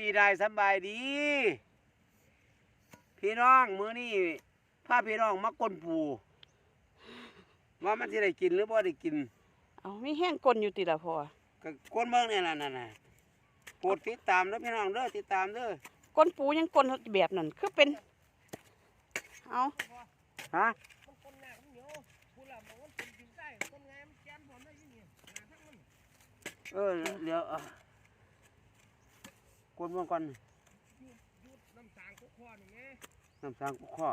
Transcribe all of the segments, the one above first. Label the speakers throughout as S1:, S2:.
S1: ดีได้สำบายดี พี่น้องมื้อนี้พาพี่น้องมาก้นปูว่ามันสิได้กินหรือบ่ได้กิน
S2: เอามีแห้งกลนอยู่ติละพอ
S1: ก็ก้นเบิ่งเนี่ยน่ะน่ะโปรดติดตามเด้อพี่น้องเด้อติดตามเด้อ
S2: ก้นปูยังก้นแบบนั้นคือเป็นเอา
S1: ฮะ
S3: มันคนหนักมันเหนียวพูดละบอ กว่าเป็นกินได้คนไงมันแกนผมได้อยังไงหนาทั้งมัน
S1: เออเดี๋ยวเอาก้นเบิ่งก่อน
S3: ยูดยูดน้ำสางคุกคอนี่ไง
S1: น้ำสางกุข้อ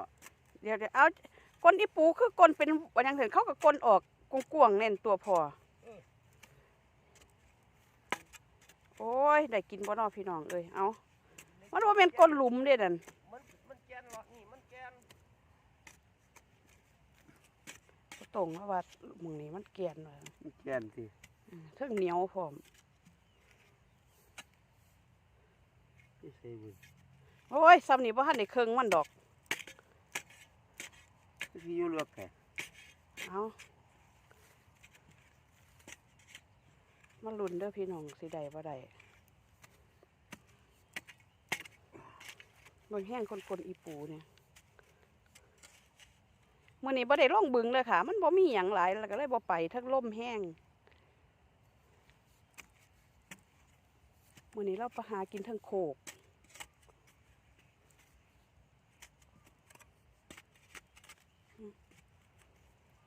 S2: เดี๋ยวเดี๋ยวเอาก้นอีปูคือก้นเป็นวันยังเห็นเขาก็ก้นออกกวางๆแน่นตัวพอโอ้ยได้กินบ่เนอพี่น้องเอ้ยเอามันว่าเป็นก้นหลุมเด้นั่น
S3: มันมันแกนหรอนี่มันแกน
S2: บ่ตรงเพราะว่ามึงนี่มันเกลียนว่ะ
S1: มันแกนสิ
S2: อืมเทิงเหนียวพร้อม
S1: ไม่ ใช่เบุญ
S2: โอ้ยซ้ำนี่บ่ทันได้เครื่องมันดอก
S1: ที่อยู่เลือกแค่
S2: เอามาลุ้นเด้อพี่น้องสิได้บ่ได้เบิ่งแห้งคนคนๆอีปูเนี่ยมื้อนี้บ่ได้ลงบึงเลยค่ะ มันบ่มีหยังหลายแล้วก็เลยบ่ไปทั้งลมแห้งมื้อนี้เราไปหากินทั้งโคก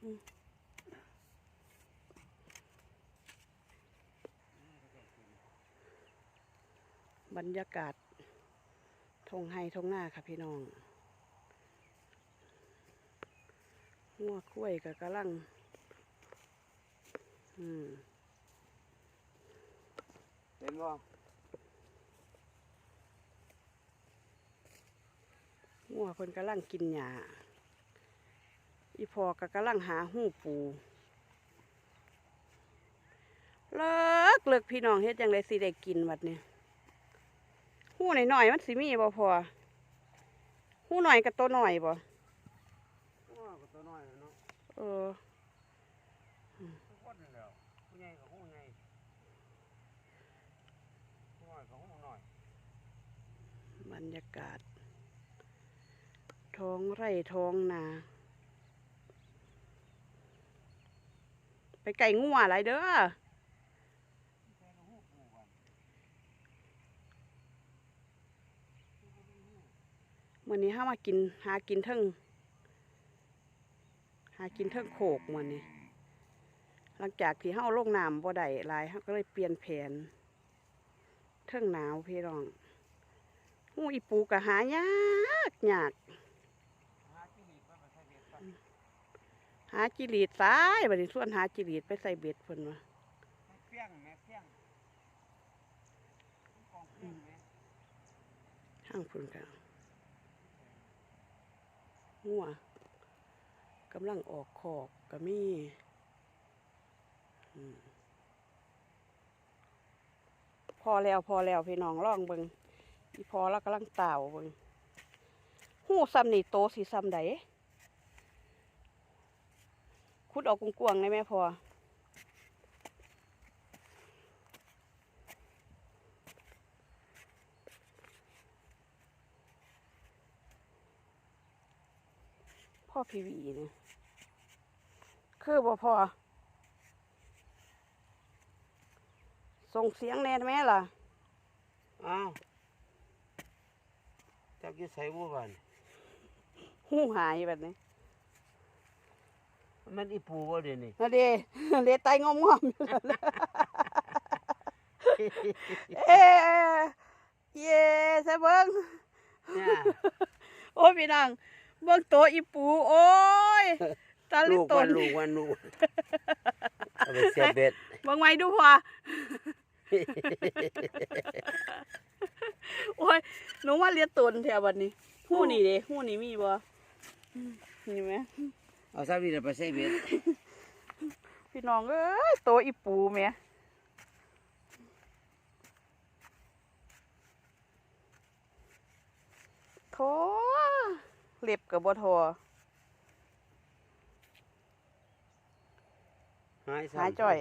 S2: บรรยากาศทงไฮทงหน้าค่ะพี่น้องหัวกล้วยกับกระลัง อืม
S1: เห็นบ่
S2: หัวคนกระลังกินหญ้า อีพอกับกระลังหาหูปูเลิกเลิกพี่น้องเฮ็ดจังไดสิได้กินวัดเนี่ยหูหน่อยๆมันสิมีบ่พอหูหน่อยกับตัวหน่อยบ่
S1: อ้อก็ตัวน้อยเนาะ
S2: เออ
S1: ทุกคนนั่นแหล้วผู้ใหญ่กับผู้ใหญ่ผู้น้อยกับผู้น้อย
S2: บรรยากาศ ท้องไร่ท้องนา ไปไก่งัวอะไรเด้อมื่อนี้ห้ามากินหากินเทั้งหากินเทั้งโขกมื่อนี้ หลังจากที่เฮาลงน้ำบ่ได้ลายเฮาก็เลยเปลี่ยนแผน เทิงหนาวพี่น้องหูอีปูกะหายากยาก
S1: หาที่หลีกไปใส่เบ็ดไป
S2: หาจิรีดซ้ายบัดนี้ส่วนหาจิรีดไปใส่เบ็ดเพิ่นว่า
S1: เฟี้ยงแม่เฟี้ยงกองเฟี้ยงแม่
S2: ทางเพิ่นกันหัวกำลังออกขอกก็มีอืมพอแล้วพอแล้วพี่น้องลองเบิงอีพอแล้วกำลังเต่าเบิงหูซ้ำนี่โตสีซ้ำใด คุดเออกกวางๆได้ไหมพอพ่อพีวีเนี่ยคือบ่พอส่งเสียงแน่ไหมล่ะ
S1: อ้าวจักอยู่ใส่บัวบาน
S2: หูหายแบบนี้
S1: มันอีปูบ่เดี๋ยวนี้
S2: นาเดเดไตงอมงอมๆอยู่นั่นน่ะเอ๊ะเย่ใช่เบิ้ง
S1: เนี่ย
S2: โอ้ยพี่นางเบิ้งโตวอีปูโอ้ยตาลิ
S1: ลูก
S2: ต
S1: วันนลูกวันลูกเอาไปเสียบเบ็ด
S2: เบิ้งไว้ดูพอโอ้ยหนูว่าเลียตนแถวบัดนี้หู้นี่เด้หู้นี่มีบ่อืมนี่ไหม
S1: เอาซาบีไปใส่เบ็ด
S2: พี่น้องเอ้ยโตอีปูแหม่โถเล็บกับบ่ทอ
S1: หายซ้ำ
S2: หาจ่อย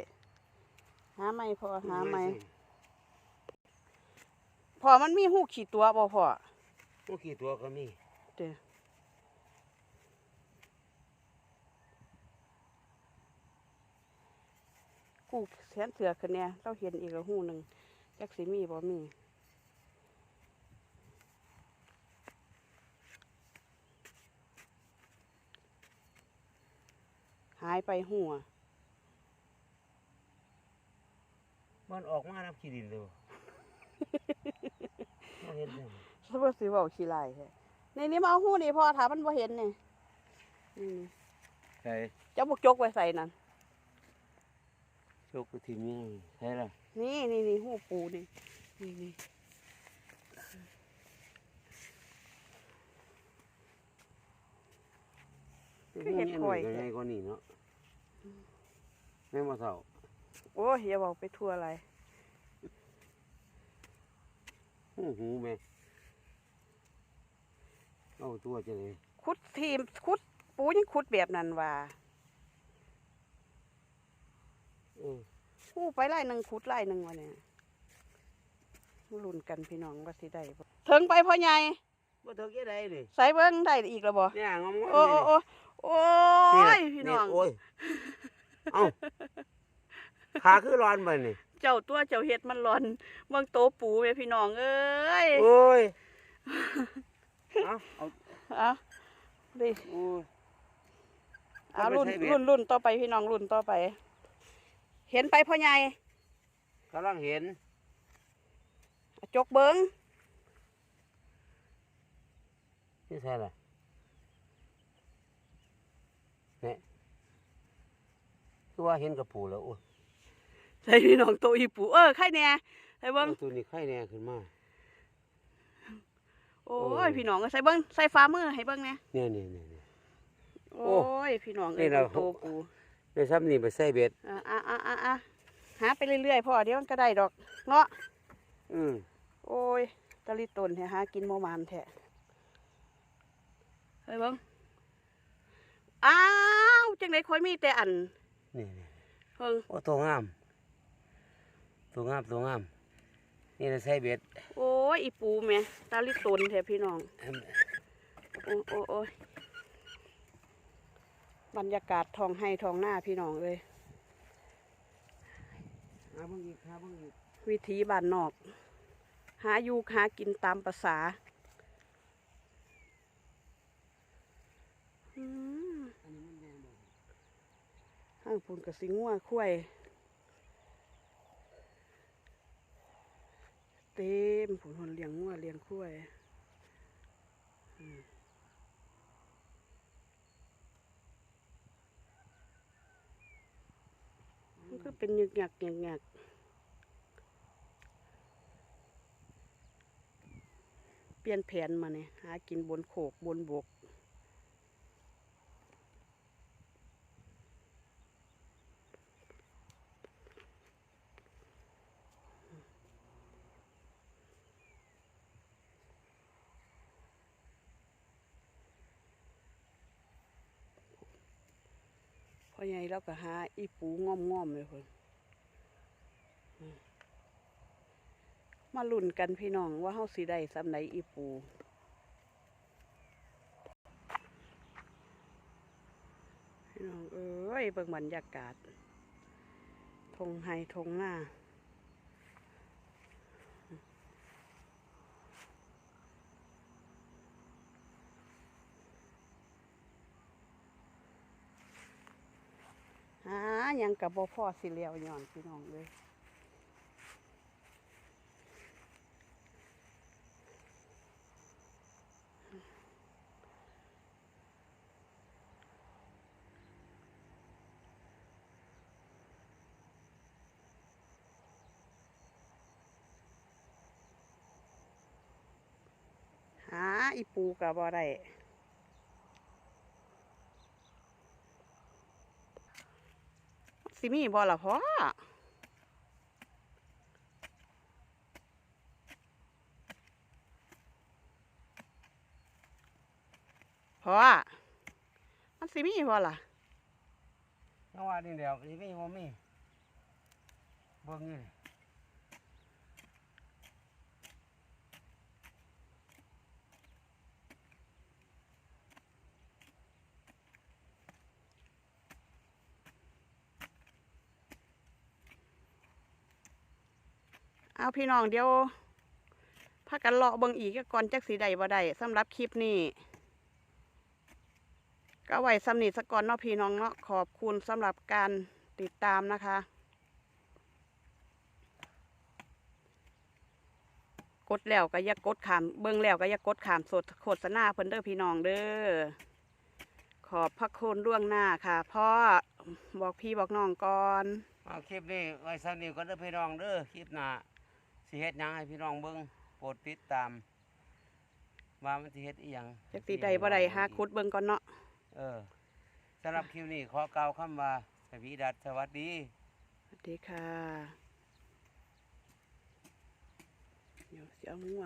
S2: หาไม่พอหาไม่
S1: ใส่
S2: พอมันมีหูขี่ตัวบ่พอ
S1: ผู้ขี่ตัวก็มี
S2: เด้อ กูแสนเสือขึ้นเนี่ยเราเห็นอีกแล้วหูหนึ่งจักสิมีบ่มีหายไปหัว
S1: มันออกมาน้ำขี้ดินเลยบ่บ่เห็นเลย
S2: สมมติสิเว้าขี้ลายแท้นี่นี่มาเอาหูนี่พ่อถามมันบ่เห็นนี่นี่
S1: ใช่
S2: เจ้าบุกจกไว้ใส่นั่น
S1: โชคทีมีใช่ล่ะ
S2: นี่นี่นี่หูปูนี่นี่นี่คือเห็ดข่อย
S1: ยังไงก็นี่เนาะแม่มาเท่า
S2: โอ้ยอย่าบอกไปทั่วอะไร
S1: หูหูแม่เอาตัวจะเลย
S2: คุดทีมคุดปูยังคุดแบบนั้นว่า
S1: เออ
S2: หูไปไล่หนึ่งคุดไล่หนึ่งวะเนี่ยมาลุ้นกันพี่น้องว่าสิได้บ่ถึงไปพ่อใหญ่
S1: บ่เท่าแก่ใดนี่
S2: ใส่เบิ้งได้อีกแล้วบ่
S1: เนี่ยงอมๆ
S2: โอ้โอ้โอ้โอ้ยพี่น้อง
S1: โอ้ยเอ้าขาคือร้อนไปนี่
S2: เจ้าตัวเจ้าเฮ็ดมันร้อนเบิ่งโตปูแม่พี่น้องเอ้ย
S1: โอ้ยเอาเอา
S2: เอาดิ
S1: โอ้ย
S2: เอา
S1: เอาไป
S2: รุ่น
S1: ใช้เบ็ด
S2: รุ่นรุ่นต่อไปพี่น้องรุ่นต่อไป เห็นไปพ่อใหญ่
S1: กำลังเห็น
S2: จกเบิ้ง
S1: นี่ใช่ล่ะเนี่ยคือว่าเห็นกระปูแล้วโอ้ย
S2: ใส่พี่น้องโตอีปูเออใครเนี่ยใส่เบิ้ง
S1: เอาตัวนี้ไข่แน่ขึ้นมา
S2: โอ้
S1: โอ้
S2: ย
S1: ย
S2: พี่น้องก็ใส่เบิ้งใส่ฟ้ามือให้เบิ้งเนี่ย
S1: เนี่ยเนี่ยเนี่ยเนี่ย
S2: โอ้ยพี่น้อง
S1: นี่
S2: เอ้ย
S1: เรา
S2: โตปู
S1: เดี๋ยวซ้ำนี่ไปใส่เบ็ด
S2: อะอะอะอะอะหาไปเรื่อยๆพ่อเดี๋ยวมันก็ได้ดอกเนาะ
S1: อืม
S2: โอ้ยตะลิตนแท้หากินโมมานแท้ใส่เบิ้งอ้าวจังไดค่อยมีแต่อัน
S1: นี่นี่
S2: เพิ่ง
S1: โอ้ตัวงาม ตัวงามตัวงาม นี่เราใส่เบ็ด
S2: โอ้ยอีปูแม่ตะลิตนแท้พี่น้อง
S1: เอิ่ม
S2: โอ้โอ้โอ้ย บรรยากาศทองให้ทองหน้าพี่น้องเลย
S1: หาเบิ่งอีกหาเบิ่งอีก
S2: วิถีบ้านนอก หาอยู่หากินตามภาษาอืม
S1: อันนี้มันแดงบ่
S2: ห้างพูนกับสิงัวคุ้ยเต็มผุนหนเลี้ยงงัวเลี้ยงคุ้ยอืมมันก็ เป็นหยึกหยักหยึกหยักเปลี่ยนแผนมาเนี่ยหากินบนโขกบนบกพ่อใหญ่เราก็หาอีปูง่อมงอมๆเลยคน มาลุ่นกันพี่น้องว่าเฮาสิได้สำไหนอีปูพี่น้องเอ้ยเบิ่งบรรยากาศทงไฮทงหน้าหายังกับบ่พ่อสิเลียวย้อนพี่น้องเลยหา อีปูกับบ่ได้สิมีบ่ล่ะพ่อพ่อมันสิมีบ่ล่ะ
S1: จังหวะนี้เดียวสิมีบ่มีเบิ่งนี่
S2: เอาพี่น้องเดี๋ยวพากันเลาะเบิ่งอีกก่อนจักสีใดบ่ได้สำหรับคลิปนี้ ก็ไว้สำนิสกอนเนาะพี่น้องเนาะขอบคุณสำหรับการติดตามนะคะ กดแล้วก็อย่ากดขาม เบิ่งแล้วก็อย่ากดขามสดโฆษณาเพิ่นเด้อพี่น้องเด้อขอบพระคุณล่วงหน้าค่ะพ่อบอกพี่บอกน้องก่อน
S1: เอาคลิปนี้ไว้สำนี้ก็เด้อพี่น้องเด้อคลิปหน้า สิเฮ็ดหยังให้พี่น้องเบิ่งโปรดติดตาม ว่ามันสิเฮ็ดอีหยัง
S2: จักสีใดบ่ได้หาคุดเบิ่งก่อนเนาะ
S1: เออสำหรับคลิปนี้ขอกล่าวคำว่าสวีดัสสวัสดี
S2: สวัสดีค่ะ เดี๋ยวสิเอางัว